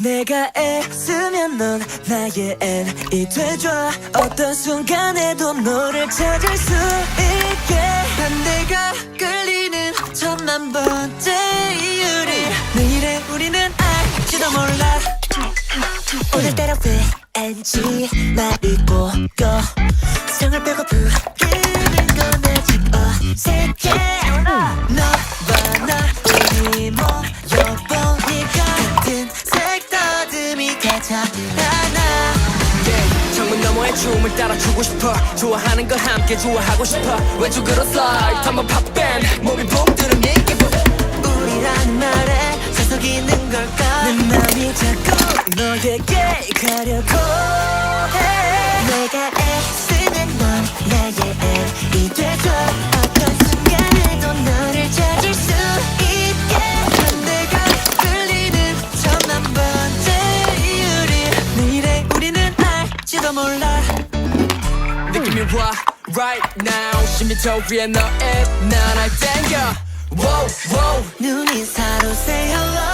내가 애쓰면 넌 나의 N이 돼줘. 어떤 순간에도 너를 찾을 수 있게. 난 내가 끌리는 천만 번째 이유를 내일의 우리는 알지도 몰라. 오늘따라 왠지 말이 꼬여? 성을 빼고 부르 가자 하나. 창문 너머의 춤을 따라추고 싶어. 좋아하는 걸 함께 좋아하고 싶어. 왼쪽으로 슬라이드 한번 팝밴 몸이 붕 뜨는 느낌 우리라는 말에 서석 있는 걸까? 내 맘이 자꾸 너에게 가려고 해. 내가 애쓰는 넌 나의 N이 돼줘 알지도 몰라 느낌이 와 right now 10m 위에 너의 난날 땡겨 wow wow 눈이 사로 say hello